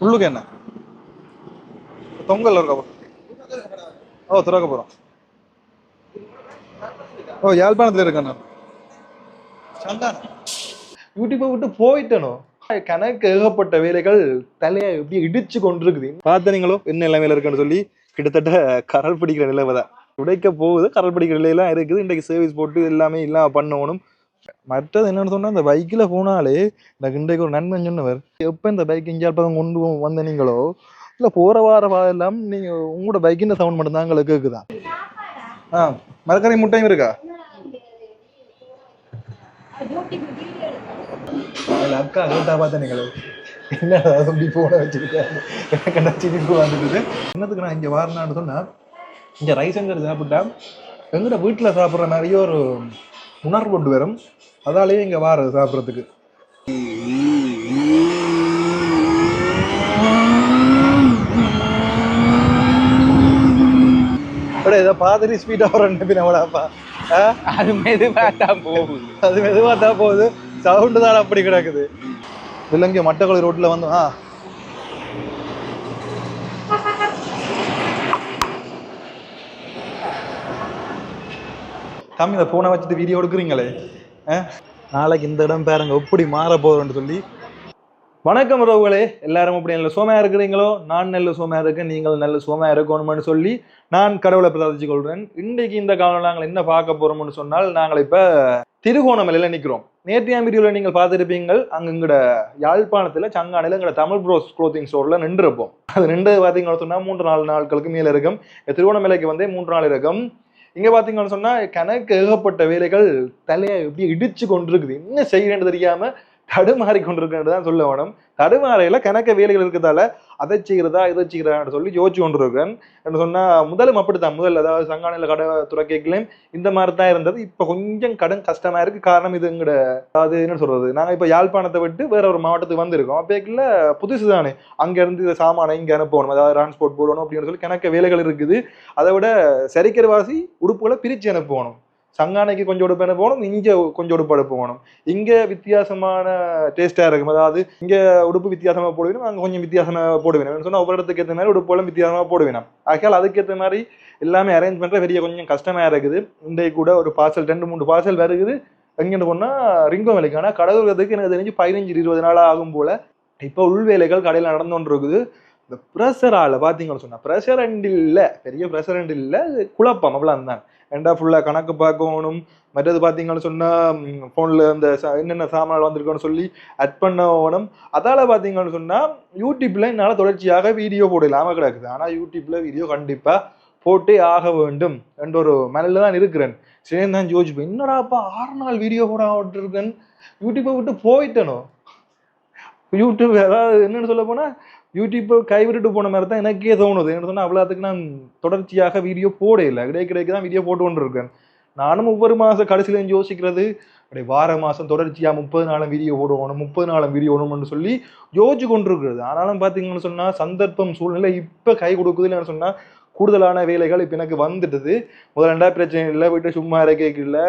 உள்ளுக்கு என்ன? தொங்கல் இருக்கா ஓ திறக்க போறோம். ஓ யாழ்ப்பாணத்துல சந்தானம். யூடியூப்பை விட்டு போயிட்டனோ? கணக்கு ஏகப்பட்ட வேலைகள் தலையை எப்படி இடிச்சு கொண்டிருக்குது. பார்த்தனீங்களோ என்ன நிலைமையில இருக்குன்னு சொல்லி கிட்டத்தட்ட கரல் பிடிக்கிற நிலைமை தான் உடைக்க போகுது கரல் பிடிக்கிற நிலையெல்லாம் இருக்குது. இன்றைக்கு சர்வீஸ் போட்டு எல்லாமே இல்லாம பண்ணணும். மற்றது என்னன்னு சொன்னா இந்த பைக்கில் போனாலே எனக்கு இன்றைக்கு ஒரு நன்மை சொன்னவர். எப்போ இந்த பைக் இங்கே பக்கம் கொண்டு வந்த நீங்களோ இல்லை போகிற வார எல்லாம் நீங்கள் உங்களோட பைக்கின் சவுண்ட் மட்டும் தான் எங்களுக்கு கேட்குதா ஆ மரக்கறி முட்டையும் இருக்கா? அக்கா கேட்டா பார்த்தேன் நீங்களே. என்ன அப்படி போன வச்சிருக்காரு? எனக்கு சிரிப்பு வந்துடுது. என்னத்துக்கு நான் இங்கே வரணும்னு சொன்னா இங்கே ரைஸ் எங்கே சாப்பிட்டா? எங்கட வீட்டில் சாப்பிட்ற மாதிரியே ஒரு உணர்வு கொண்டு வரும். அதாலேயே இங்கே வார சாப்பிட்றதுக்கு. அப்படியே ஏதோ பாதிரி ஸ்பீடாக வர ஆ? அது மெதுவாக தான் போகுது. அது மெதுவாக தான் போகுது. சவுண்டு தான் அப்படி கிடக்குது. விலங்கு மட்டக்குளி ரோட்டில் வந்து ஆ தம்பி இந்த ஃபோனை வச்சுட்டு வீடியோ எடுக்கிறீங்களே? நாளைக்கு இந்த இடம் பாருங்க எப்படி மாற போகிறோம்னு சொல்லி. வணக்கம் உறவுகளே. எல்லாரும் அப்படி நல்ல சோமையாக இருக்கிறீங்களோ? நான் நல்ல சோமையா இருக்கேன் நீங்கள் நல்ல சோமையா இருக்கணும்னு சொல்லி நான் கடவுளை பிரார்த்திச்சு கொள்கிறேன். இன்றைக்கு இந்த காலம் நாங்கள் என்ன பார்க்க போகிறோம்னு சொன்னால் நாங்கள் இப்ப திருகோணமலையில நிக்கிறோம். நேற்றைய வீடியோவில் நீங்கள் பார்த்துருப்பீங்கள் அங்க எங்கட யாழ்ப்பாணத்துல சங்கானையில எங்கட தமிழ் ப்ரோஸ் க்ளோத்திங் ஸ்டோரில் நின்றுருப்போம். அது நின்று பார்த்தீங்கன்னு சொன்னால் மூன்று நாலு நாட்களுக்கு மேலே இருக்கும். திருகோணமலைக்கு வந்தே மூன்று நாள் இருக்கும். இங்க பாத்தீங்கன்னு சொன்னா கணக்கு ஏகப்பட்ட வேலைகள் தலையை எப்படி இடிச்சு கொண்டிருக்குது என்ன செய்யறேன்னு தெரியாம தடுமாறி கொண்டிருக்கிறது தான் சொல்ல வேணும். தடுமாறையில கணக்க வேலைகள் இருக்கிறதால அதை செய்கிறதா இதை செய்கிறதான்னு சொல்லி யோசிச்சு கொண்டிருக்கேன். என்று சொன்னால் முதலும் அப்படித்தான். முதல் அதாவது சங்கானையில கடை துறக்கைகளையும் இந்த மாதிரி தான் இருந்தது. இப்போ கொஞ்சம் கடன் கஷ்டமாக இருக்குது காரணம் இது எங்கட அதாவது என்ன சொல்கிறது நாங்கள் இப்போ யாழ்ப்பாணத்தை விட்டு வேற ஒரு மாவட்டத்துக்கு வந்திருக்கோம். அப்பேக்கில் புதுசு தானே. அங்கேருந்து இதை சாமானை இங்கே அனுப்பணும். அதாவது டிரான்ஸ்போர்ட் போடணும் அப்படின்னு சொல்லி கணக்க வேலைகள் இருக்குது. அதை விட சரிக்கிறவாசி உடுப்புகளை பிரித்து அனுப்பணும். சங்கானைக்கு கொஞ்சம் உடுப்பு போகணும் இங்கே கொஞ்சம் உடுப்பு போகணும். இங்கே வித்தியாசமான டேஸ்ட்டாக இருக்கும். அதாவது இங்கே உடுப்பு வித்தியாசமாக போடுவேன் அங்கே கொஞ்சம் வித்தியாசமாக போடுவேன் சொன்னால் ஒவ்வொரு இடத்துக்கு ஏற்ற மாதிரி உடுப்புகளும் வித்தியாசமாக போடுவேன் ஆகையால் அதுக்கேற்ற மாதிரி எல்லாமே அரேஞ்ச் பண்ணுற பெரிய கொஞ்சம் கஷ்டமாக இருக்குது. இன்றைக்கு கூட ஒரு பார்சல் ரெண்டு மூணு பார்சல் வருகுது. எங்கேன்னு போனால் ரிங்கோ வேலைக்கு. ஆனால் கடவுளுக்கு எனக்கு தெரிஞ்சு பதினஞ்சு இருபது நாள் ஆகும் போல். இப்போ உள்வேலைகள் கடையில் நடந்து கொண்டு இருக்குது இந்த ப்ரெஷரால் பார்த்தீங்கன்னு சொன்னால் ப்ரெஷரண்ட் இல்லை. பெரிய ப்ரெஷரண்ட் இல்லை. குழப்பம் அவ்வளோ தான் ரெண்டா ஃபுல்லாக கணக்கு பார்க்கணும். மற்றது பார்த்தீங்கன்னு சொன்னால் ஃபோனில் இந்த என்னென்ன சாமான் வந்திருக்கோன்னு சொல்லி அட் பண்ணணும் அதால் பார்த்தீங்கன்னு சொன்னால் யூடியூப்பில் என்னால் தொடர்ச்சியாக வீடியோ போடலாமல் கிடக்குது. ஆனால் யூடியூப்பில் வீடியோ கண்டிப்பாக போட்டே ஆக வேண்டும் என்ற ஒரு மனதில் தான் இருக்கிறேன். சரி தான் யோசிப்பேன் என்னடாப்பா ஆறு நாள் வீடியோ போட விட்டுருக்கேன் யூடியூப்பை விட்டு போயிட்டனும் யூடியூப் அதாவது என்னன்னு சொல்ல போனால் யூடியூப்பை கைவிட்டு போன மாதிரி தான் எனக்கே தோணுது. என்ன சொன்னால் அவ்வளோத்துக்கு நான் தொடர்ச்சியாக வீடியோ போட இல்லை. கிடைக்க கிடைக்க தான் வீடியோ போட்டு கொண்டு இருக்கேன் நானும் ஒவ்வொரு மாதம் கடைசியில யோசிக்கிறது அப்படி வார மாதம் தொடர்ச்சியாக முப்பது நாளும் வீடியோ போடுவோம் முப்பது நாளும் வீடியோ ஓடணும்னு சொல்லி யோசிச்சு கொண்டு இருக்கிறது ஆனாலும் பார்த்தீங்கன்னு சொன்னால் சந்தர்ப்பம் சூழ்நிலை இப்போ கை கொடுக்குதுன்னு சொன்னால் கூடுதலான வேலைகள் இப்போ எனக்கு வந்துட்டுது. முதல்ல ரெண்டா பிரச்சனை இல்லை வீட்டு சும்மா இறக்கல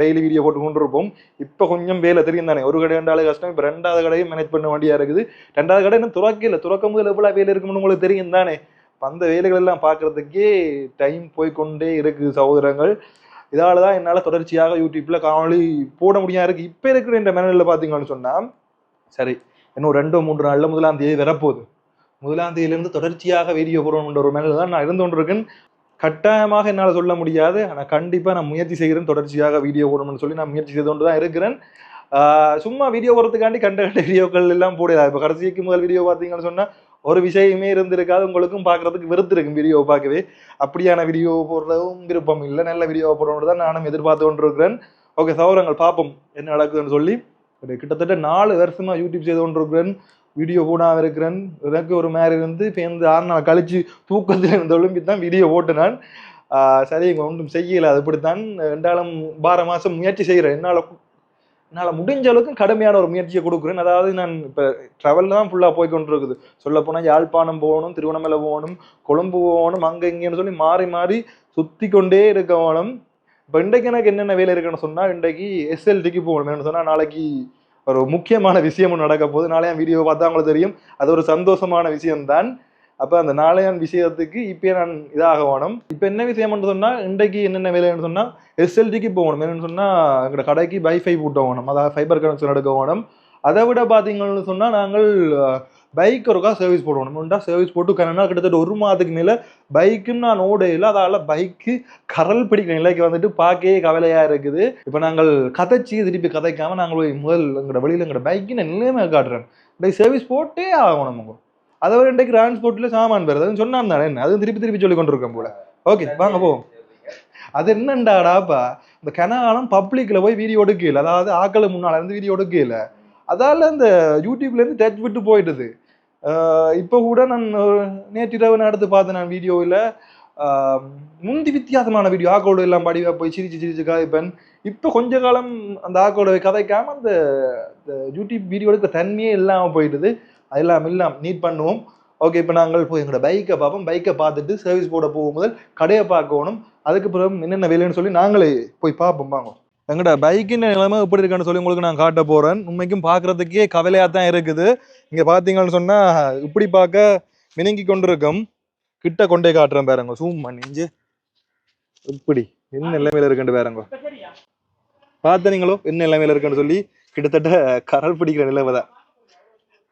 டெய்லி வீடியோ போட்டு கொண்டு இருப்போம் இப்போ கொஞ்சம் வேலை தெரியும் தானே. ஒரு கடை ரெண்டாவது கஷ்டம். இப்போ ரெண்டாவது கடையும் மேனேஜ் பண்ண வேண்டியா இருக்குது. ரெண்டாவது கடை இன்னும் துறக்கல துறக்கும் போது எவ்வளோ வேலை இருக்கும்னு உங்களுக்கு தெரியும் தானே. அந்த வேலைகள் எல்லாம் பார்க்கறதுக்கே டைம் போய்க்கொண்டே இருக்குது சகோதரங்கள் இதால் தான் என்னால் தொடர்ச்சியாக யூடியூப்பில் காணொலி போட முடியாது இருக்குது இப்போ இருக்கிற இந்த மேனலில் பார்த்தீங்கன்னு சொன்னால் சரி இன்னும் ரெண்டோ மூன்று நாளில் முதலாம் தேதி வரப்போகுது. முதலாம் தேதியிலிருந்து தொடர்ச்சியாக வீடியோ போடணுன்ற ஒரு மேலே தான் நான் இருந்து கொண்டிருக்கேன். கட்டாயமாக என்னால் சொல்ல முடியாது. ஆனால் கண்டிப்பாக நான் முயற்சி செய்கிறேன். தொடர்ச்சியாக வீடியோ போடணும்னு சொல்லி நான் முயற்சி செய்து கொண்டு தான் இருக்கிறேன். சும்மா வீடியோ போடுறதுக்காண்டி கண்ட கண்ட வீடியோக்கள் எல்லாம் போடலாம் இப்போ கடைசிக்கு முதல் வீடியோ பார்த்தீங்கன்னு சொன்னால் ஒரு விஷயமே இருந்திருக்காது. உங்களுக்கும் பார்க்குறதுக்கு வெறுத்து இருக்கும் வீடியோ பார்க்கவே. அப்படியான வீடியோ போடுறதும் விருப்பம் இல்லை. நல்ல வீடியோ போடணும்னு தான் நானும் எதிர்பார்த்து கொண்டிருக்கிறேன். ஓகே சௌரங்கள் பார்ப்போம் என்ன நடக்குதுன்னு சொல்லி. ஒரு கிட்டத்தட்ட நாலு வருஷமாக யூடியூப் செய்து கொண்டிருக்கிறேன். வீடியோ போடாம இருக்கிறேன் எனக்கு ஒரு மாதிரி இருந்து இப்போ ஆறு நாள் கழிச்சு தூக்கத்தில் இருந்து ஒழும்பி தான் வீடியோ போட்டு நான் சரி ஒன்றும் செய்யலை. அது ரெண்டாலும் வார மாதம் முயற்சி செய்கிறேன். என்னால் என்னால் முடிஞ்ச அளவுக்கு கடுமையான ஒரு முயற்சியை கொடுக்குறேன். அதாவது நான் இப்போ ட்ராவலில் தான் ஃபுல்லாக போய் சொல்லப்போனால் சொல்ல போனால் யாழ்ப்பாணம் போகணும் திருவண்ணாமலை போகணும் கொழும்பு போகணும் அங்கே இங்கேன்னு சொல்லி மாறி மாறி சுற்றி கொண்டே இருக்க வேணும் இப்போ இன்றைக்கு எனக்கு என்னென்ன வேலை இருக்குன்னு சொன்னால் இன்றைக்கு எஸ்எல்டிக்கு போகணும் என்ன சொன்னால் நாளைக்கு ஒரு முக்கியமான விஷயமும் நடக்க போகுது. நாளையான் வீடியோ பார்த்தா அவங்களுக்கு தெரியும். அது ஒரு சந்தோஷமான விஷயம்தான். அப்போ அந்த நாளையான் விஷயத்துக்கு இப்பயே நான் இதாக வேணும். இப்போ என்ன விஷயம்னு சொன்னால் இன்றைக்கு என்னென்ன வேலைன்னு சொன்னால் எஸ்எல்டிக்கு போகணும். என்னென்னு சொன்னால் எங்களோட கடைக்கு வைஃபை போட்ட வேணும். அதாவது ஃபைபர் கனெக்ஷன் எடுக்க வேணும். அதை விட பார்த்தீங்கன்னு சொன்னால் நாங்கள் பைக் ஒருக்கா சர்வீஸ் போடணும் உண்டா சர்வீஸ் போட்டு கண்ணா கிட்டத்தட்ட ஒரு மாதத்துக்கு மேல பைக்கும் நான் ஓடையில் அதால பைக்கு கரல் பிடிக்கிற நிலைக்கு வந்துட்டு பார்க்கவே கவலையா இருக்குது. இப்போ நாங்கள் கதைச்சி திருப்பி கதைக்காம நாங்கள் போய் முதல் எங்களோட வழியில் எங்களோட பைக்கின நிலைமை காட்டுறேன். இன்றைக்கு சர்வீஸ் போட்டே ஆகணும் உங்க அதை விட இன்றைக்கு டிரான்ஸ்போர்ட்ல சாமான் வருது. அதுவும் சொன்னான் தானே என்ன? அதுவும் திருப்பி திருப்பி சொல்லி கொண்டு இருக்கோம் போல. ஓகே வாங்க போவோம் அது என்னண்டாடாப்பா? இந்த கனகாலம் பப்ளிக்ல போய் வீடியோ எடுக்கல. அதாவது ஆக்களை முன்னால இருந்து வீடியோ எடுக்கல. அதால இந்த யூடியூப்ல இருந்து டச் விட்டு போயிடுது இப்போ கூட நான் நேற்றிரவு நேற்று நான் பார்த்தேன் நான் வீடியோவில் முந்தி வித்தியாசமான வீடியோ ஆக்கோட எல்லாம் படி போய் சிரிச்சு சிரிச்சு காய்ப்பேன். இப்போ கொஞ்ச காலம் அந்த ஆக்கோட கதைக்காம அந்த இந்த யூடியூப் வீடியோ எடுக்கிற தன்மையே இல்லாமல் போயிடுது. அதெல்லாம் இல்லாம நீட் பண்ணுவோம். ஓகே இப்போ நாங்கள் போய் எங்களோட பைக்கை பார்ப்போம். பைக்கை பார்த்துட்டு சர்வீஸ் போட போகும் முதல் கடையை பார்க்கணும் அதுக்கு பிறகு என்னென்ன வேலைன்னு சொல்லி நாங்களே போய் பார்ப்போம். வாங்க. எங்களோட பைக்கின் நிலைமை எப்படி இருக்கான்னு சொல்லி உங்களுக்கு நான் காட்ட போகிறேன் உண்மைக்கும் பார்க்கறதுக்கே கவலையாக தான் இருக்குது. இங்கே பார்த்தீங்கன்னு சொன்னால் இப்படி பார்க்க மினுங்கி கொண்டிருக்கும் கிட்ட கொண்டே காட்டுறேன் பாருங்க. சூம் பண்ணிஞ்சு இப்படி என்ன நிலைமையில இருக்குன்னு பாருங்க. பார்த்தனீங்களோ என்ன நிலைமையில இருக்குன்னு சொல்லி கிட்டத்தட்ட கரல் பிடிக்கிற நிலைமை தான்.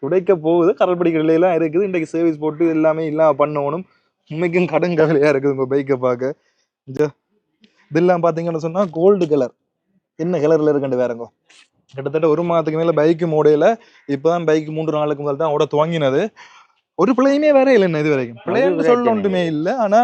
துடைக்க போகுது கரல் பிடிக்கிற நிலையெல்லாம் இருக்குது. இன்றைக்கு சர்வீஸ் போட்டு எல்லாமே இல்லாமல் பண்ணணும் உண்மைக்கும் கடன் கவலையாக இருக்குது உங்கள் பைக்கை பார்க்க. இந்த இதெல்லாம் பார்த்தீங்கன்னு சொன்னால் கோல்டு கலர் என்ன கலரில் இருக்குன்னு பாருங்க. கிட்டத்தட்ட ஒரு மாதத்துக்கு மேல பைக்கு மூடையில இப்பதான் பைக் மூன்று நாளுக்கு முதல் தான் ஓட துவங்கினது. ஒரு பிள்ளையுமே வேற இல்லை இது வரைக்கும். பிள்ளைன்னு சொல்ல ஒன்றுமே இல்லை. ஆனா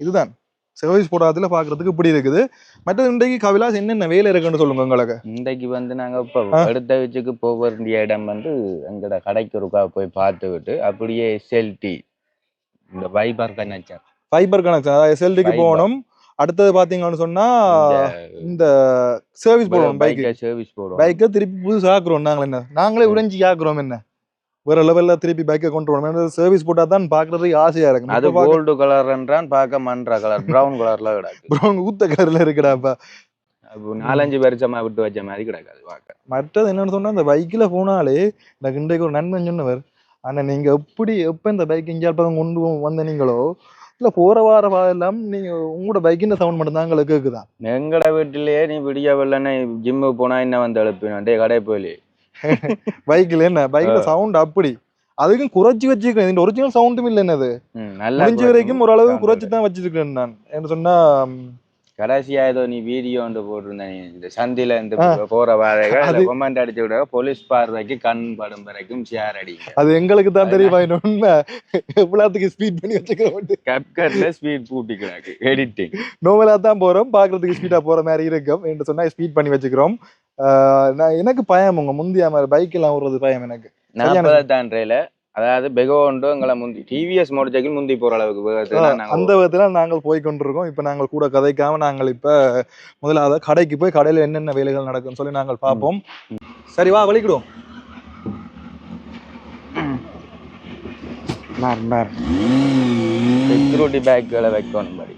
இதுதான். சர்வீஸ் போடாததுல பாக்குறதுக்கு இப்படி இருக்குது. மற்றது இன்றைக்கு கவிலாஸ் என்னென்ன வேலை இருக்குன்னு சொல்லுங்க உங்களுக்கு. இன்றைக்கு வந்து நாங்க இப்ப ஆ. எடுத்த வச்சுக்கு போக வேண்டிய இடம் வந்து எங்கட கடைக்கு ஒருக்கா போய் பார்த்து விட்டு அப்படியே செல்டி இந்த வைபர் கனெக்சர் ஃபைபர் கனெக்ஷன் அதாவது எஸ்எல்டிக்கு. போகணும். அடுத்தது பாத்தீங்கன்னு சொன்னா இந்த சர்வீஸ் போடணும் பைக்கு பைக்கை சர்வீஸ் போடுவோம். பைக்கை திருப்பி புதுசு ஆக்குறோம். நாங்களே என்ன? நாங்களே உடைஞ்சி ஆக்குறோம் என்ன? வேற லெவல்ல திருப்பி பைக்கை கொண்டு வரணும். சர்வீஸ் போட்டா தான் பாக்குறதுக்கு ஆசையா இருக்கு. அது கோல்டு கலர்ன்றான் பார்க்க மன்ற கலர் பிரவுன் கலர்ல கிடக்கு. ப்ரௌன் ஊத்த கலர்ல இருக்குடாப்பா. அப்போ நாலஞ்சு வருஷமா விட்டு வச்ச மாதிரி கிடக்காது பார்க்க. மற்றது என்னன்னு சொன்னா இந்த பைக்ல போனாலே எனக்கு இன்றைக்கு ஒரு நன்மை சொன்னவர் ஆனா நீங்க எப்படி எப்ப இந்த பைக் இங்கே பக்கம் கொண்டு வந்த நீங்களோ இல்ல போற வார எல்லாம் நீங்க உங்களோட பைக்கின் சவுண்ட் மட்டும் தான் எங்களுக்கு கேக்குதான் எங்கட வீட்டிலேயே நீ விடிய வெள்ளனே ஜிம்முக்கு போனா என்ன வந்து எழுப்பினோம் டே கடை போயிலே பைக்ல என்ன? பைக்ல சவுண்ட் அப்படி. அதுக்கும் குறைச்சி வச்சிருக்கேன் இந்த ஒரிஜினல் சவுண்டும் இல்லை என்னது? முடிஞ்ச வரைக்கும் ஓரளவு குறைச்சி தான் வச்சிருக்கேன் நான். என்ன சொன்னா கடைசியா ஏதோ நீ வீடியோ ஒன்று போட்டிருந்த நீ இந்த சந்தில இருந்து ஆ. போற வாழைகள் அது- கொமெண்ட் அடிச்சு விட போலீஸ் பார்வைக்கு கண் படும் வரைக்கும் ஷேர் அடிங்க. அது எங்களுக்கு தான் தெரியுமா உண்மை? எவ்வளவுக்கு ஸ்பீட் பண்ணி வச்சுக்கிறோம் கப்கட்ல ஸ்பீட் பூட்டி கிடக்கு. எடிட்டிங் நோவலா தான் போறோம். பாக்குறதுக்கு ஸ்பீடா போற மாதிரி இருக்கும். என்று சொன்னா ஸ்பீட் பண்ணி வச்சுக்கிறோம். நான் எனக்கு பயம் உங்க முந்திய மாதிரி பைக் எல்லாம் விடுறது பயம் எனக்கு. நாற்பது தாண்டறையில அதாவது பெகோண்டோ எங்களை முந்தி டிவிஎஸ் மோட்டர் முந்தி போற அளவுக்கு வேகத்துல அந்த விதத்துல நாங்கள் போய் கொண்டிருக்கோம். இப்ப நாங்கள் கூட கதைக்காம நாங்கள் இப்ப முதலாவது கடைக்கு போய் கடையில என்னென்ன வேலைகள் நடக்கும்னு சொல்லி நாங்கள் பார்ப்போம். சரி வா வலிக்கிடுவோம். செக்யூரிட்டி பேக்குகளை வைக்கணும் படி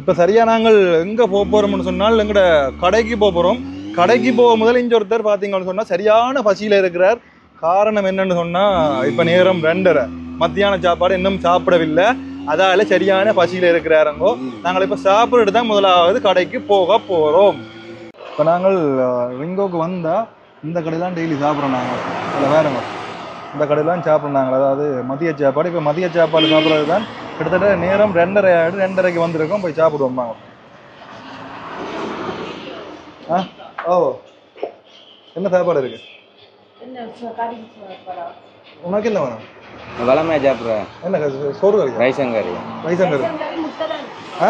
இப்ப சரியா நாங்கள் எங்க போக போறோம்னு சொன்னால் எங்கட கடைக்கு போக போறோம். கடைக்கு போக முதல்ல இங்க ஒருத்தர் பாத்தீங்கன்னு சொன்னா சரியான பசியில இருக்கிறார். காரணம் என்னன்னு சொன்னா இப்ப நேரம் ரெண்டரை. மத்தியான சாப்பாடு இன்னும் சாப்பிடவில்லை. அதால சரியான பசியில இருக்கிறாருங்கோ. நாங்கள் இப்ப சாப்பிட்டுட்டு தான் முதலாவது கடைக்கு போக போறோம். இப்ப நாங்கள் அஹ், ரிங்கோக்கு வந்தா இந்த கடையெல்லாம் டெய்லி சாப்பிட்றோம் நாங்கள். இல்லை வேறங்க. இந்த கடையெல்லாம் சாப்பிட்றோம் நாங்கள். அதாவது மதிய சாப்பாடு. இப்போ மதிய சாப்பாடு சாப்பிட்றது தான் கிட்டத்தட்ட நேரம் ரெண்டரை ஆயிடு. ரெண்டரைக்கு வந்திருக்கோம். போய் சாப்பிடுவோம் நாங்கள். ஆ? ஓ. என்ன சாப்பாடு இருக்குது உனக்கு என்ன வேணும்? வளமையா சாப்பிடுற என்ன? சோறு கறி ரைசன் கறி ரைசன் கறி ஆ?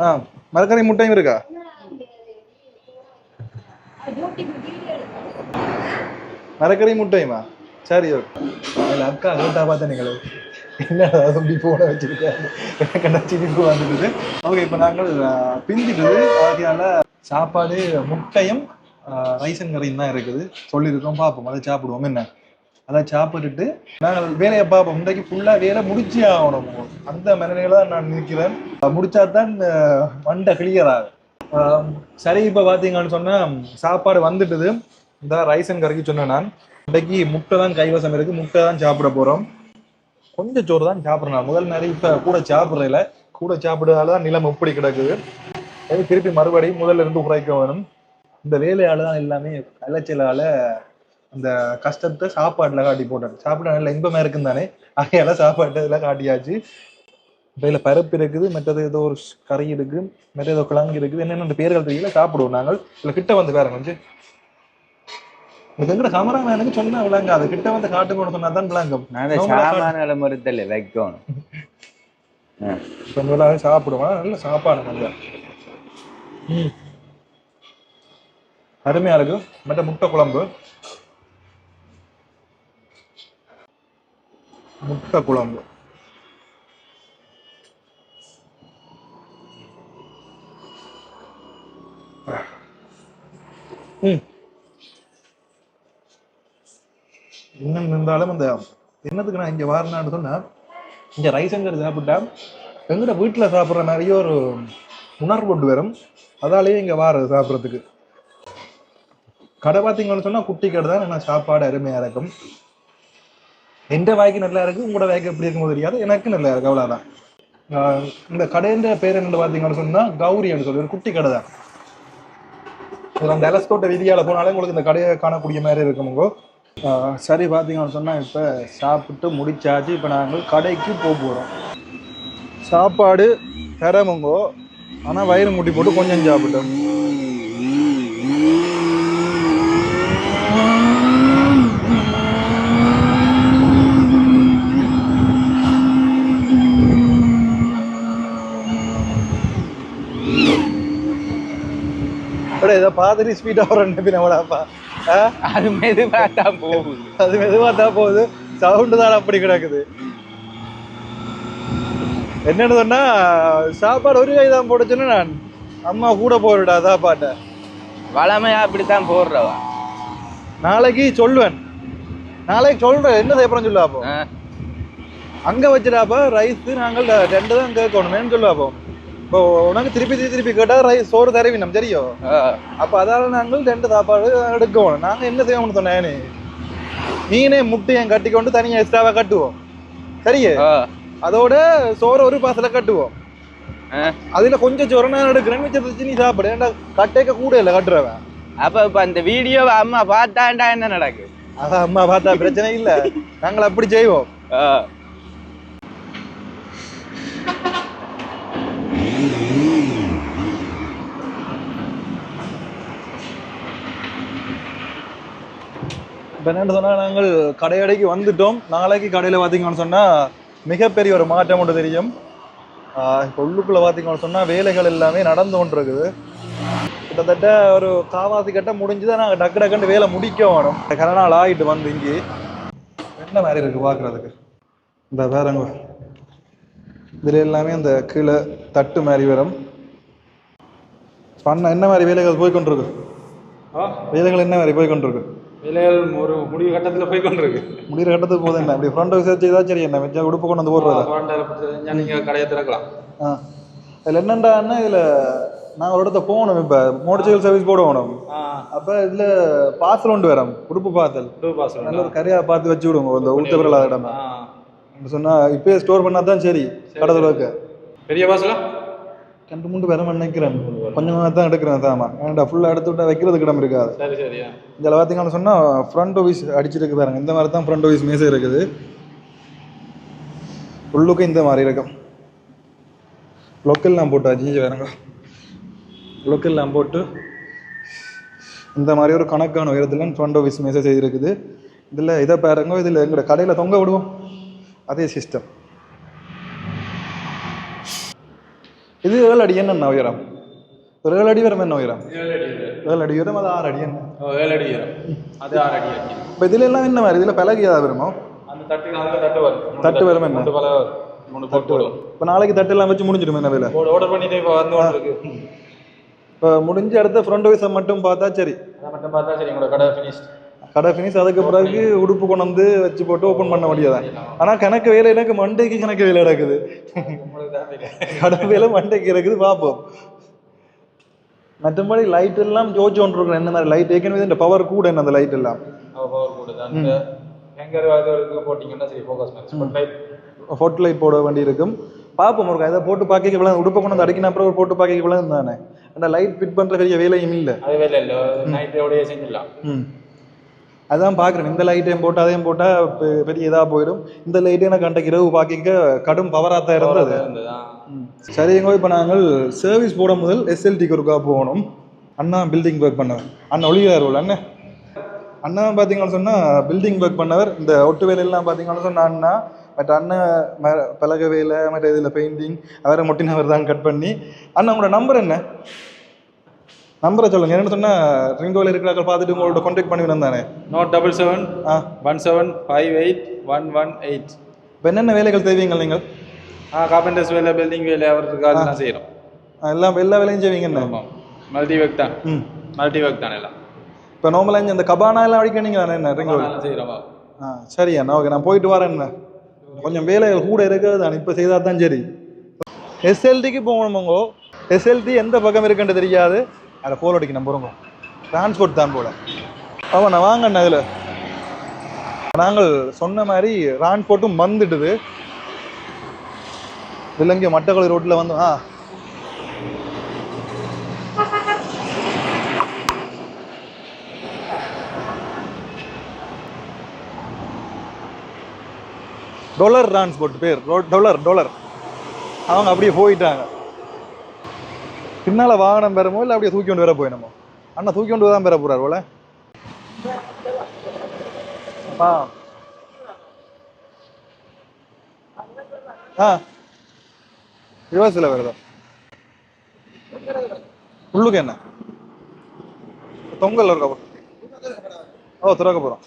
ஆ மரக்கறி முட்டையும் இருக்கா? மரக்கறி முட்டையுமா? சரி ஓகே அதில் அக்கா கேட்டா பார்த்தேன் நீங்களே. என்ன தம்பி போன வச்சிருக்காரு எனக்கு சிரிப்பு வந்துடுது ஓகே இப்போ நாங்கள் ஆ, பிந்திடுது ஆகையால சாப்பாடு முட்டையும் ரைசன் கறியும் தான் இருக்குது. சொல்லியிருக்கோம். பார்ப்போம். அதை சாப்பிடுவோம். என்ன? அதை சாப்பிட்டுட்டு நாங்கள் வேலையை பார்ப்போம். இன்றைக்கு ஃபுல்லாக வேலை முடிச்சே ஆகணும். அந்த மனநிலையில தான் நான் நிற்கிறேன். முடிச்சா தான் மண்டை கிளியர் ஆகும். சரி இப்போ பார்த்தீங்கன்னு சொன்னால் சாப்பாடு வந்துட்டுது. இந்த ரைசன் கரைக்கு கறிக்கு சொன்னேன் நான். இன்றைக்கு முட்டை தான் கைவசம் இருக்குது முட்டை தான் சாப்பிட போகிறோம் கொஞ்சம் சோறு தான் சாப்பிட்றேன் முதல் நேரம் இப்போ கூட சாப்பிட்றதில்ல கூட சாப்பிடுறதால தான் நிலம் எப்படி கிடக்குது. திருப்பி மறுபடியும் முதல்ல இருந்து உரைக்க வேணும். இந்த வேலையால தான் எல்லாமே அலைச்சலால அந்த கஷ்டத்தை சாப்பாட்டுல காட்டி போட்டேன் சாப்பிட நல்ல இன்பமா இருக்கும் தானே? ஆகையால சாப்பாட்டு இதெல்லாம் காட்டியாச்சு. இதில் பருப்பு இருக்குது மற்றது ஏதோ ஒரு கறி இருக்கு மற்ற ஏதோ கிழங்கு இருக்குது. என்னென்ன பேர்கள் தெரியல சாப்பிடுவோம் நாங்கள். இல்லை கிட்ட வந்து பாருங்க கொஞ்சம். இது எங்கட கமராமேனுக்கு சொன்னா விளங்க அது கிட்ட வந்து காட்டுக்கணும் சொன்னா தான் விளங்கும். சாமான மறுத்தல வைக்கணும் சாப்பிடுவோம். நல்ல சாப்பாடு நல்ல. அருமையாக அருமையா இருக்கு மற்ற முட்டை குழம்பு. முட்டை குழம்பு. ம். இன்னும் இருந்தாலும் அந்த என்னத்துக்கு நான் இங்க வரேன்னு சொன்னா இங்க ரைஸங்கிறது சாப்பிட்டா எங்கிட்ட வீட்டுல சாப்பிடுற மாதிரியே ஒரு உணர்வு கொண்டு வரும் அதாலேயே இங்க வாரது சாப்பிட்றதுக்கு. கடை பார்த்தீங்கன்னு சொன்னா குட்டி கடை தான். ஆனால் சாப்பாடு அருமையா இருக்கும். எந்த வாய்க்கு நல்லா இருக்கு உங்களோட வாய்க்கு எப்படி இருக்குமோ தெரியாது. எனக்கு நல்லா இருக்கு அவ்வளவுதான். இந்த கடைன்ற பேர் என்ன பார்த்தீங்கன்னு சொன்னா கௌரின்னு சொல்லி ஒரு குட்டி கடை தான். ஒரு அந்த எலஸ்கோட்டை விதியால் போனாலே உங்களுக்கு இந்த கடையை காணக்கூடிய மாதிரி இருக்குமுங்கோ சரி பார்த்தீங்கன்னு சொன்னால் இப்போ சாப்பிட்டு முடிச்சாச்சு. இப்போ நாங்கள் கடைக்கு போக போகிறோம் சாப்பாடு தரமுங்கோ. ஆனால் வயிறு முட்டி போட்டு கொஞ்சம் சாப்பிட்டோம். இதை பாதிரி ஸ்வீட்டாக வர நினைப்பினவடாப்பா ஆ அது மெதுவா தான் போகுது அது மெதுவாக தான் போகுது சவுண்டு தான் அப்படி கிடக்குது என்னன்னு சொன்னா சாப்பாடு ஒரு கை தான் போட்டுச்சுன்னு நான் அம்மா கூட போடுடா சாப்பாட்டை வளமையா அப்படித்தான் போடுறவா நாளைக்கு சொல்லுவேன் நாளைக்கு சொல்றேன் என்ன செய்யப்படுறேன் சொல்லு அப்போ ஆ. அங்க வச்சுடாப்பா ரைஸ் நாங்கள் ரெண்டு தான் கேட்கணுமேன்னு சொல்லுவாப்போ இப்போ உனக்கு திருப்பி திருப்பி திருப்பி கேட்டா ரைஸ் சோறு தரவி நம்ம தெரியும் ஆ. அப்ப அதால நாங்கள் ரெண்டு சாப்பாடு எடுக்கணும். நாங்க என்ன செய்யணும்னு சொன்னேனே மீனே முட்டையும் கட்டி கொண்டு தனியா எக்ஸ்ட்ராவா கட்டுவோம். சரியே? ஆ. அதோட சோறு ஒரு பாசல கட்டுவோம். ஆ. அதுல கொஞ்சம் சோறு நான் எடுக்கிறேன் மிச்சத்தை நீ சாப்பிடு. ஏன்டா கட்டைக்க கூட இல்லை கட்டுறவன். அப்ப இப்ப அந்த வீடியோவை அம்மா பார்த்தாண்டா என்ன நடக்கு? அதான் அம்மா பார்த்தா பிரச்சனை இல்ல. நாங்கள் அப்படி செய்வோம். இப்போ என்னென்னு சொன்னா நாங்கள் கடையடைக்கு வந்துட்டோம். நாளைக்கு கடையில பார்த்தீங்கன்னு சொன்னா மிகப்பெரிய ஒரு மாற்றம் ஒன்று தெரியும். இப்போ உள்ளுக்குள்ள பார்த்தீங்கன்னு சொன்னா வேலைகள் எல்லாமே நடந்து கொண்டு இருக்குது கிட்டத்தட்ட ஒரு காவாசி கட்ட முடிஞ்சுதான் நாங்கள் டக்கு டக்குன்னு வேலை முடிக்க வேணும். கர நாள் ஆகிட்டு வந்து இங்கே. என்ன மாதிரி இருக்கு பார்க்குறதுக்கு இந்த வேறங்க. இதுல எல்லாமே அந்த கீழே தட்டு மாதிரி வரும். பண்ண என்ன மாதிரி வேலைகள் போய் கொண்டிருக்கு வேலைகள் என்ன மாதிரி போய் கொண்டிருக்கு வேலைகள் ஒரு முடிவு கட்டத்தில் போய் கொண்டிருக்கு முடிகிற கட்டத்துக்கு போதும் என்ன? அப்படி ஃப்ரண்ட் விசாரிச்சு செய்தா சரி என்ன? மிச்சம் உடுப்பு கொண்டு வந்து போடுறதா? நீங்கள் கடையை திறக்கலாம். ஆ. இதில் என்னண்டான்னா இதில் நான் ஒரு இடத்த போகணும் இப்போ. மோட்டர் சர்வீஸ் போடணும் அப்போ இதில் பார்சல் ஒன்று வரும். உடுப்பு பார்சல் டூ பாஸ் நல்ல ஒரு கரையாக பார்த்து வச்சு விடுங்க. இந்த இல்லாத இடம். சொன்னால் இப்பயே ஸ்டோர் பண்ணா தான் சரி கடை வைக்க பெரிய பாஸ்லாம் ரெண்டு மூணு பேரும் நினைக்கிறேன். கொஞ்சமாக தான் எடுக்கிறேன் தாமா ஏன்டா ஃபுல்லாக எடுத்து விட்டா வைக்கிறதுக்கு இடம் இருக்காது. சரி சரியா இதில் பார்த்தீங்கன்னு சொன்னால் ஃப்ரண்ட் ஓவிஸ் அடிச்சிருக்கு பாருங்க. இந்த மாதிரி தான் ஃப்ரண்ட் ஓவிஸ் மேசை இருக்குது. உள்ளுக்கு இந்த மாதிரி இருக்கும். லோக்கல்லாம் போட்டாச்சு இங்க பாருங்க. லோக்கல்லாம் போட்டு இந்த மாதிரி ஒரு கணக்கான உயரத்தில் ஃப்ரண்ட் ஓவிஸ் மேசை செய்திருக்குது. இதில் இதை பாருங்க இதில் எங்களோட கடையில் தொங்க விடுவோம். அதே சிஸ்டம் இது ஏழு அடி என்ன உயரம்? ஒரு ஏழு அடி வரும் என்ன உயரம்? ஏழு அடி உயரம். அது ஆறு அடி என்ன? ஏழு அடி வரும் அது ஆறு அடி இப்போ இதுல எல்லாம் என்ன மாதிரி? இதுல பலகையா வருமோ? அந்த தட்டு தட்டு வரும். தட்டு வரும் என்ன? பல மூணு போட்டு வரும். இப்போ நாளைக்கு தட்டு எல்லாம் வச்சு முடிஞ்சிடும் என்ன வேலை? ஆர்டர் பண்ணிட்டு இப்போ வந்து இருக்கு இப்போ முடிஞ்ச அடுத்த ஃப்ரண்ட் வைஸை மட்டும் பார்த்தா சரி. அதை மட்டும் பார்த்தா சரி உங்களோட கடை ஃபினிஷ் கடை ஃபினிஷ் அதுக்கு பிறகு உடுப்பு கொண்டு வந்து வச்சு போட்டு ஓப்பன் பண்ண முடியாதான் ஆனா கணக்கு வேலை எனக்கு மண்டைக்கு கணக்கு வேலை நடக்குது. தான் கடை வேலை மண்டைக்கு இருக்குது பார்ப்போம். மற்றபடி லைட் எல்லாம் ஜோஜ் ஒன்று என்ன மாதிரி லைட் ஏற்கனவே இந்த பவர் கூட என்ன அந்த லைட் எல்லாம்? பவர் ஹேங்கர் போட்டிங்கன்னா சரி focus match light photo light போட வேண்டி இருக்கும். பார்ப்போம் ஒரு இதை போட்டு பார்க்க இவ்வளோ உடுப்பை கொண்டு வந்து அடிக்கின அப்புறம் போட்டு பார்க்க இவ்வளோ தானே? அந்த லைட் ஃபிட் பண்ணுற பெரிய வேலையும் இல்லை. அது வேலை இல்லை. நைட்டோடய செஞ்சிடலாம். ம். அதான் பார்க்குறேன். இந்த லைட்டையும் போட்டு அதையும் போட்டால் பெரிய இதாக போயிடும். இந்த லைட்டையும் எனக்கு அன்றைக்கு இரவு பார்க்க கடும் பவராக தான் இருந்தது. சரிங்க இப்போ நாங்கள் சர்வீஸ் போட முதல் எஸ்எல்டிக்கு ஒருக்கா போகணும். அண்ணா பில்டிங் ஒர்க் பண்ணவர். அண்ணா ஒளியார் அண்ணன் அண்ணா? பார்த்தீங்கன்னு சொன்னால் பில்டிங் ஒர்க் பண்ணவர். இந்த ஒட்டு வேலையெல்லாம் பார்த்தீங்கன்னு சொன்னால் அண்ணா மற்ற அண்ணன் ம- பலகை வேலை மற்ற இதில் பெயிண்டிங் அவரை மொட்டினவர் தான் கட் பண்ணி. அண்ணா உங்களோட நம்பர் என்ன? நம்பரை சொல்லுங்க. என்னன்னு சொன்னால் ரிங்கோவில் இருக்கிறார்கள் பார்த்துட்டு உங்களோட கான்டாக்ட் பண்ணி தானே? Note double seven ah. One seven five eight one one eight இப்போ என்னென்ன வேலைகள் செய்வீங்க நீங்கள்? ஆ கார்பெண்டர்ஸ் வேலை பில்டிங் வேலை அவருக்கு அதெல்லாம் செய்கிறோம் எல்லாம் எல்லா வேலையும் செய்வீங்க என்ன? மல்டி ஒர்க் தான். ம். மல்டி ஒர்க் தான் எல்லாம். இப்போ நார்மலாக இந்த கபானா எல்லாம் அடிக்க நீங்கள் தானே என்ன அதெல்லாம் செய்கிறோம் ஆ சரி அண்ணா ஓகே நான் போயிட்டு வரேன். கொஞ்சம் வேலைகள் கூட இருக்கிறது தான் இப்போ செய்தால் தான் சரி எஸ்எல்டிக்கு போகணுமோங்கோ எஸ்எல்டி எந்த பக்கம் இருக்குன்னு தெரியாது. அதில் போல் அடிக்கணும் நம்பருங்க டிரான்ஸ்போர்ட் தான் போல. ஆமாண்ணா வாங்கண்ணா இதில் நாங்கள் சொன்ன மாதிரி டிரான்ஸ்போர்ட்டும் வந்துட்டுது விலங்கி மட்டக்களி ரோட்டில் வந்து ஆ. டொலர் டிரான்ஸ்போர்ட் பேர். டொலர் டொலர் அவங்க அப்படியே போயிட்டாங்க. பின்னால வாகனம் பெறமோ இல்லை அப்படியே தூக்கி கொண்டு வர போயிடணுமோ அண்ணா தூக்கி கொண்டு தான் பெற போறாரு போல. அப்பா. ஆ. ரிவர்ஸில் வருதா? உள்ளுக்கு என்ன? தொங்கல் இருக்கா? ஓ திறக்க போகிறோம்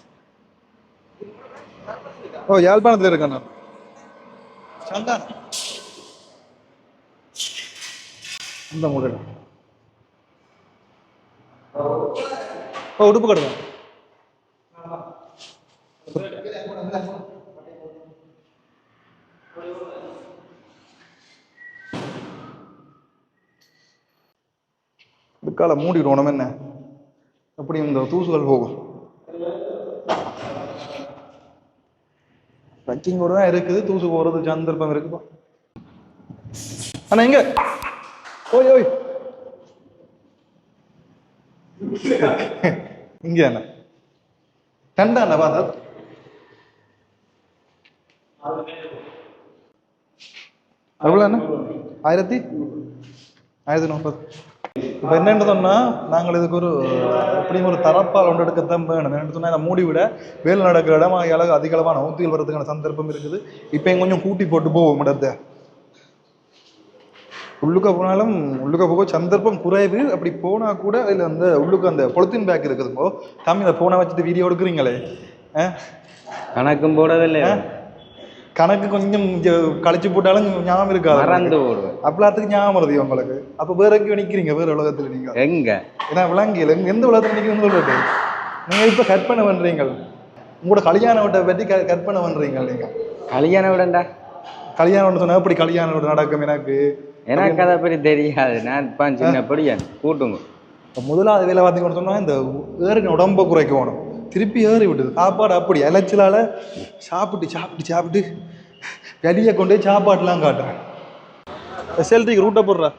ஓ யாழ்ப்பாணத்தில் இருக்கண்ணா நான். சந்தானம். இந்த முதல் ஓ உடுப்பு கடுங்க இதுக்கால மூடிடுவோம் நம்ம என்ன? அப்படி இந்த தூசுகள் போகும். ட்ரக்கிங்கோட தான் இருக்குது தூசு போகிறது சந்தர்ப்பம் இருக்குப்பா. அண்ணா எங்கே ஓய் ஓய். இங்க அண்ணா கண்டா அண்ணா பார்த்தா எவ்வளோ அண்ணா ஆயிரத்தி ஆயிரத்தி முப்பது இப்போ என்னென்னு சொன்னால் நாங்கள் இதுக்கு ஒரு எப்படியும் ஒரு தரப்பால் ஒன்று எடுக்கத்தான் வேணும். என்னென்னு சொன்னால் இதை மூடி விட வேலை நடக்கிற இடம் அளவு அதிக அளவான ஊத்திகள் வர்றதுக்கான சந்தர்ப்பம் இருக்குது. இப்போ எங்க கொஞ்சம் கூட்டி போட்டு போவோம் இடத்தை உள்ளுக்க போனாலும் உள்ளுக்க போக சந்தர்ப்பம் குறைவு. அப்படி போனா கூட அதில் அந்த உள்ளுக்கு அந்த பொலித்தீன் பேக் இருக்குதுங்கோ தம்பி இந்த ஃபோனை வச்சுட்டு வீடியோ எடுக்கிறீங்களே? கணக்கும் போடவில்லை கணக்கு கொஞ்சம் கழிச்சு போட்டாலும் ஞாபகம் இருக்காது மறந்து போடுவேன். அப்பலாத்துக்கு ஞாபகம் வருது உங்களுக்கு. அப்ப வேற எங்கேயும் நிக்கிறீங்க வேற உலகத்துல நீங்க. எங்க? ஏன்னா விளங்கியல். எந்த உலகத்துல நிக்கிறீங்கன்னு சொல்றது? நீங்க இப்ப கற்பனை பண்றீங்க உங்களோட கல்யாண வீட்டை பற்றி க- கற்பனை பண்றீங்க நீங்க. கல்யாணம் விடண்டா? கல்யாணம் சொன்னா எப்படி கல்யாணம் நடக்கும் எனக்கு? எனக்கு அதை பற்றி தெரியாது. நான் இப்போ சின்ன படியான் கூட்டுங்க. இப்ப முதலாவது வேலை பார்த்தீங்கன்னு சொன்னா இந்த ஏறின உடம்ப குறைக்கணும் திருப்பி ஏறி விடுது சாப்பாடு அப்படி. அலைச்சலால சாப்பிட்டு சாப்பிட்டு சாப்பிட்டு வெளியே கொண்டு போய் சாப்பாட்டுலாம் காட்டுறேன். எஸ்எல்டிக்கு ரூட்டை போடுறா.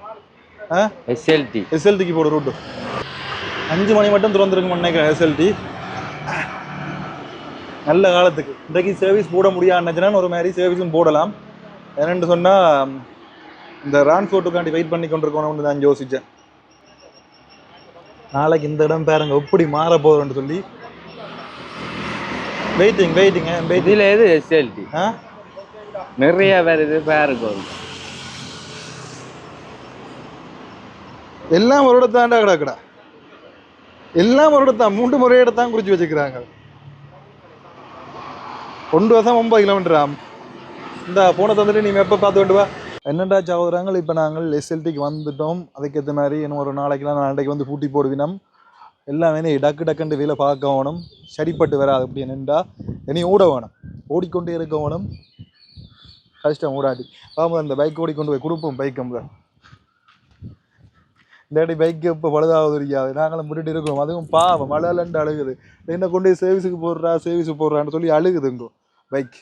ஆ? எஸ்எல்டி எஸ்எல்டிக்கு போடு ரூட்டு அஞ்சு மணி மட்டும் திறந்துருக்கும் நினைக்கிறேன் எஸ்எல்டி நல்ல காலத்துக்கு. இன்றைக்கு சர்வீஸ் போட முடியாதுச்சுன்னா ஒரு மாதிரி சர்வீஸும் போடலாம். என்னென்னு சொன்னால் இந்த ரான்ஃபோர்ட்டுக்காண்டி வெயிட் பண்ணி கொண்டிருக்கணும்னு தான் யோசித்தேன் நாளைக்கு இந்த இடம் பாருங்க எப்படி மாற போகுதுன்னு சொல்லி. வெயிட்டிங் வெயிட்டிங் இதில் எது எஸ்எல்டி ஆ? நிறைய வருது பாருங்க. எல்லாம் ஒரு இடத்தாண்டா கிடக்குடா. எல்லாம் ஒரு இடத்தான் மூன்று முறை இடத்தான் குறிச்சு வச்சுக்கிறாங்க. ஒன்று வருஷம் ஒன்பது கிலோமீட்டராம் இந்த போன தந்துட்டு நீ எப்போ பார்த்து கொண்டு வா. என்னடா சகோதரங்கள் இப்போ நாங்கள் எஸ்எல்டிக்கு வந்துட்டோம். அதுக்கேற்ற மாதிரி இன்னும் ஒரு நாளைக்கெல்லாம் நாளைக்கு வந்து பூட்டி போடுவினம் எல்லாம் வேணும் டக்கு டக்குன்னு வேலை பார்க்க வேணும். சரிப்பட்டு வராது. அப்படி நின்றா இனி ஓட வேணும். ஓடிக்கொண்டே இருக்க வேணும். கஷ்டம் ஓடாட்டி ஆமாம் அந்த பைக் ஓடிக்கொண்டு போய் கொடுப்போம் பைக் முதல் இல்லாட்டி பைக் இப்போ பழுதாவது இருக்காது நாங்களும் முட்டிட்டு இருக்கோம் அதுவும் பாவம். மழைலண்டு அழுகுது. என்ன கொண்டு போய் சர்வீஸுக்கு போடுறா? சர்வீஸுக்கு போடுறான்னு சொல்லி அழுகுதுங்கோ பைக்